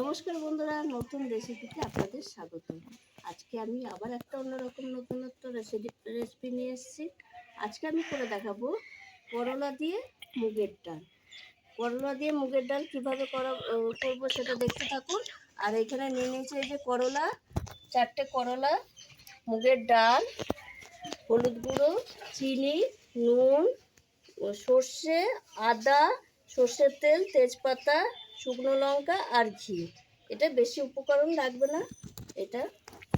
নমস্কার বন্ধুরা, নতুন রেসিপিতে আপনাদের স্বাগত আজকে আমি আবার একটা অন্যরকম নতুনত্ব রেসিপি রেসিপি নিয়ে এসেছি। আজকে আমি করে দেখাবো করলা দিয়ে মুগের ডাল। করলা দিয়ে মুগের ডাল কীভাবে করা করব সেটা দেখতে থাকুন। আর এখানে নিয়ে নিয়েছি এই যে করলা, চারটে করলা, মুগের ডাল, হলুদ গুঁড়ো, চিনি, নুন সর্ষে, আদা, সর্ষের তেল, তেজপাতা শুকনো লঙ্কা আর ঘি। এটা বেশি উপকরণ লাগবে না। এটা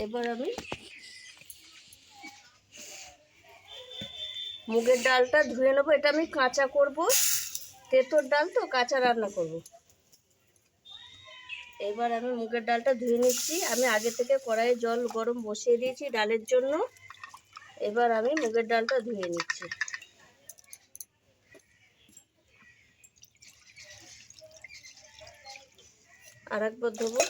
এবার আমি মুগের ডালটা ধুয়ে নেব। এটা আমি কাঁচা করব। তেঁতোর ডাল তো, কাঁচা রান্না করব। এবার আমি মুগের ডালটা ধুয়ে নিচ্ছি। আমি আগে থেকে কড়াইয়ে জল গরম বসিয়ে দিয়েছি ডালের জন্য। এবার আমি মুগের ডালটা ধুয়ে নিচ্ছি। আর একবার ধোবো।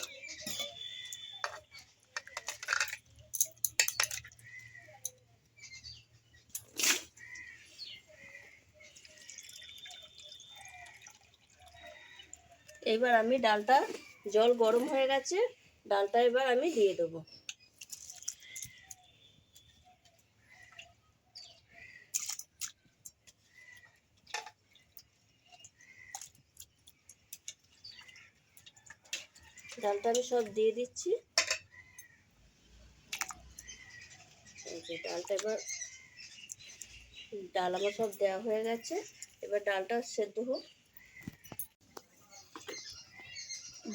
এবার আমি ডালটা, জল গরম হয়ে গেছে, ডালটা এবার আমি দিয়ে দেবো। ডালটা আমি সব দিয়ে দিচ্ছি। ডালটা এবার, ডাল আমার সব দেওয়া হয়ে গেছে। এবার ডালটা সেদ্ধ হোক।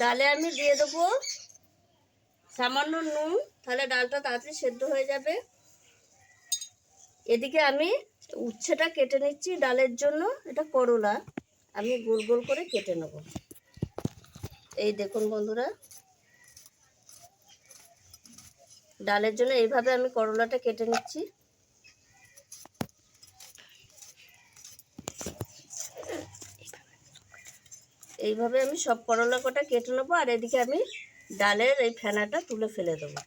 ডালে আমি দিয়ে দেবো সামান্য নুন, তাহলে ডালটা তাড়াতাড়ি সেদ্ধ হয়ে যাবে। এদিকে আমি উচ্ছেটা কেটে নিচ্ছি ডালের জন্য, এটা করলা। আমি গোল গোল করে কেটে নেব। এই দেখুন বন্ধুরা। ডালের জন্য এইভাবে আমি করলাটা কেটে নিচ্ছি। এইভাবে আমি সব করলা কটা কেটে নেব আর এদিকে আমি ডালের এই ফেনাটা তুলে ফেলে দেবো।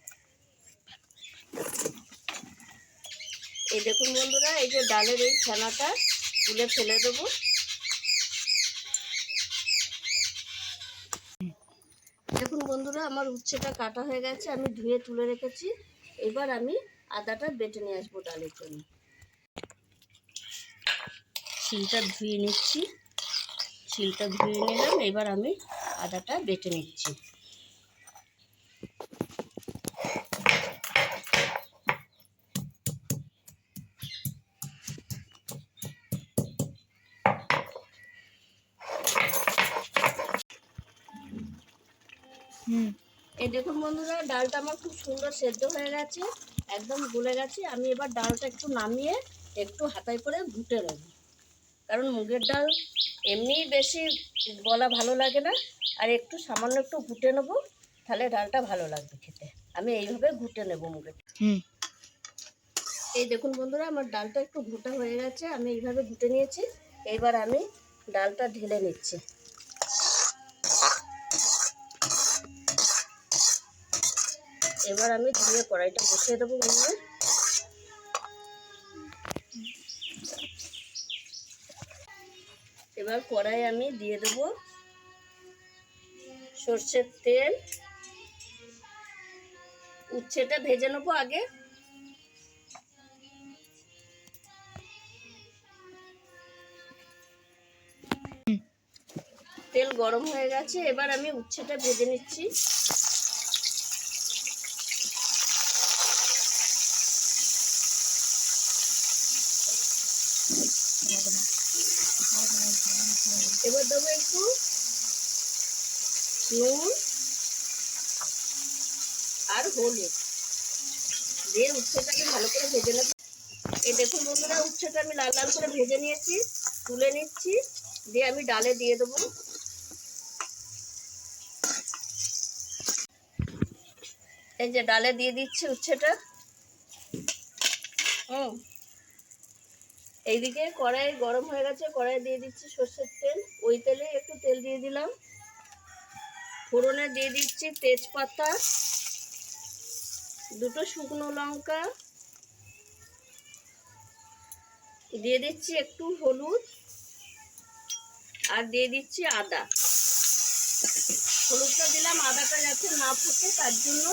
এই দেখুন বন্ধুরা, এই যে ডালের এই ফেনাটা তুলে ফেলে দেবো দেখুন বন্ধুরা আমার উচ্ছেটা কাটা হয়ে গেছে, আমি ধুয়ে তুলে রেখেছি। এবার আমি আদাটা বেটে নিয়ে আসব ডালের জন্য। শিলটা ধুয়ে নিচ্ছি। শিলটা ধুয়ে নিলাম, এবার আমি আদাটা বেটে নিচ্ছি। এই দেখুন বন্ধুরা ডালটা আমার খুব সুন্দর সেদ্ধ হয়ে গেছে একদম গলে গেছে। আমি এবার ডালটা একটু নামিয়ে একটু হাতায় করে ঘুটে নেব। কারণ মুগের ডাল এমনি বেশি গলা ভালো লাগে না। আর একটু সামান্য একটু ঘুটে নেব তাহলে ডালটা ভালো লাগবে খেতে। আমি এইভাবে ঘুটে নেব মুগের এই দেখুন বন্ধুরা আমার ডালটা একটু ঘুটা হয়ে গেছে আমি এইভাবে ঘুটে নিয়েছি। এবার আমি ডালটা ঢেলে নিচ্ছি। এবার আমি ধুয়ে কড়াইটা বসিয়ে দেবো বন্ধুরা। এবার কড়াই আমি দিয়ে দেব সর্ষের তেল। উচ্ছেটা ভেজে নেব আগে। তেল গরম হয়ে গেছে, এবার আমি উচ্ছেটা ভেজে নিচ্ছি। এবার দেবো একটু নুন আর হলুদ। দিয়ে উচ্ছেটাকে ভালো করে ভেজে নেব। এই দেখুন বন্ধুরা, উচ্ছেটা আমি লাল লাল করে ভেজে নিয়েছি, তুলে নিচ্ছি, দিয়ে আমি ডালে দিয়ে দেবো। এই যে ডালে দিয়ে দিচ্ছি উচ্ছেটা। হুম। এইদিকে কড়াই গরম হয়ে গেছে, কড়াই দিয়ে দিচ্ছি সর্ষের তেল। ওই তেলে একটু তেল দিয়ে দিলাম। ফোড়নে দিয়ে দিচ্ছি তেজপাতা, দুটো শুকনো লঙ্কা, দিয়ে দিচ্ছি একটু হলুদ, আর দিয়ে দিচ্ছি আদা। হলুদটা দিলাম, আদাটা যাতে না ফুটে, তার জন্য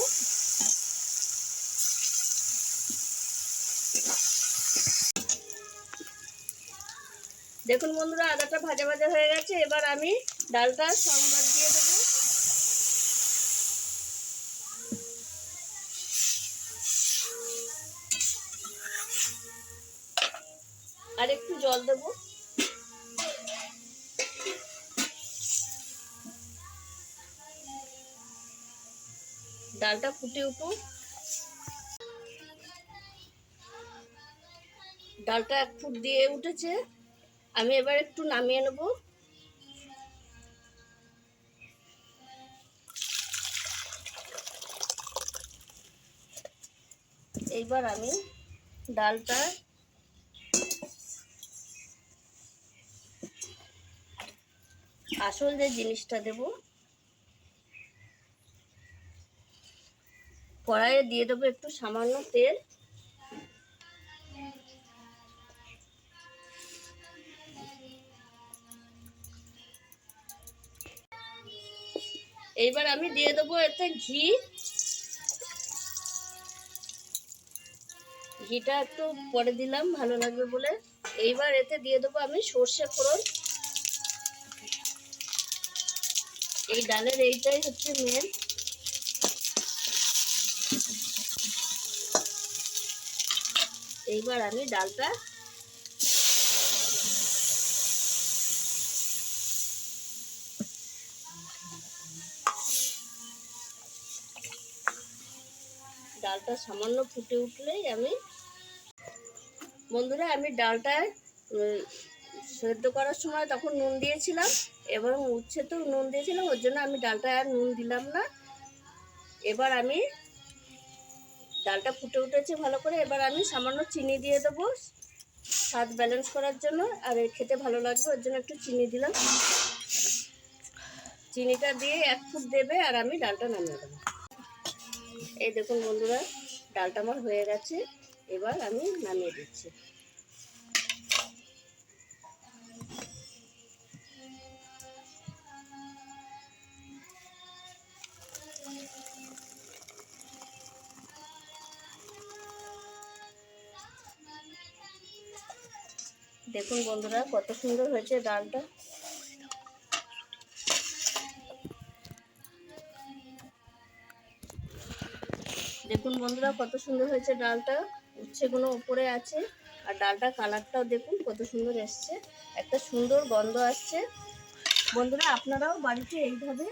দেখুন বন্ধুরা, আদাটা ভাজা ভাজা হয়ে গেছে। এবার আমি ডালটা সংবাদ দিয়ে দেবো। আর একটু জল দেবো। ডালটা ফুটে উঠুক। ডালটা এক ফুট দিয়ে উঠেছে। আমি এবার একটু নামিয়ে নেব। এইবার আমি ডালটা আসল যে জিনিসটা দেব, কড়াইয়ে দিয়ে দেবো একটু সামান্য তেল। এইবার আমি দিয়ে দেবো এতে ঘি। ঘিটা একটু পরে দিলাম, ভালো লাগবে বলে। এইবার এতে দিয়ে দেবো আমি সর্ষে ফোড়ন। এই ডালের এইটাই হচ্ছে মেন এইবার আমি ডালটা ডালটা সামান্য ফুটে উঠলেই আমি, বন্ধুরা, আমি ডালটা সেদ্ধ করার সময় তখন নুন দিয়েছিলাম এবং উচ্ছে তো নুন দিয়েছিলাম, ওর জন্য আমি ডালটা আর নুন দিলাম না। এবার আমি ডালটা ফুটে উঠেছে ভালো করে, এবার আমি সামান্য চিনি দিয়ে দেবো স্বাদ ব্যালেন্স করার জন্য, আর খেতে ভালো লাগবে, ওর জন্য একটু চিনি দিলাম। চিনিটা দিয়ে এক ফুট দেবে, আর আমি ডালটা নামিয়ে দেবো। এই দেখুন বন্ধুরা, ডালটা আমার হয়ে গেছে। এবার আমি নামিয়ে দিচ্ছি। দেখুন বন্ধুরা, কত সুন্দর হয়েছে ডালটা। দেখুন বন্ধুরা, কত সুন্দর হয়েছে ডালটা। উচ্ছেগুলো উপরে আছে। আর ডালটা কালারটাও দেখুন, কত সুন্দর এসছে। একটা সুন্দর গন্ধ আসছে। বন্ধুরা, আপনারাও বাড়িতে এইভাবে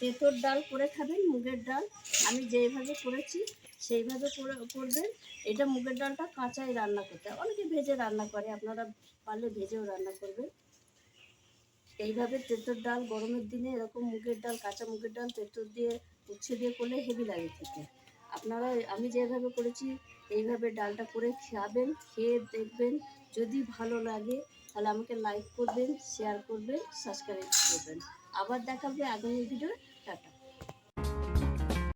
তেঁতোর ডাল করে খাবেন, মুগের ডাল। আমি যেইভাবে করেছি, সেইভাবে করে করবেন। এটা মুগের ডালটা কাঁচাই রান্না করতে অনেকে ভেজে রান্না করে, আপনারা পারলে ভেজেও রান্না করবেন। এইভাবে তেঁতোর ডাল গরমের দিনে এরকম মুগের ডাল, কাঁচা মুগের ডাল তেঁতোর দিয়ে, উচ্ছে দিয়ে করলে হেভি লাগে খেতে। আপনারা আমি যেভাবে করেছি, এইভাবে ডালটা করে খাবেন, খেয়ে দেখবেন। যদি ভালো লাগে, তাহলে আমাকে লাইক করবেন শেয়ার করবেন সাবস্ক্রাইব করবেন। আবার দেখাবে আগামী ভিডিও টাটা।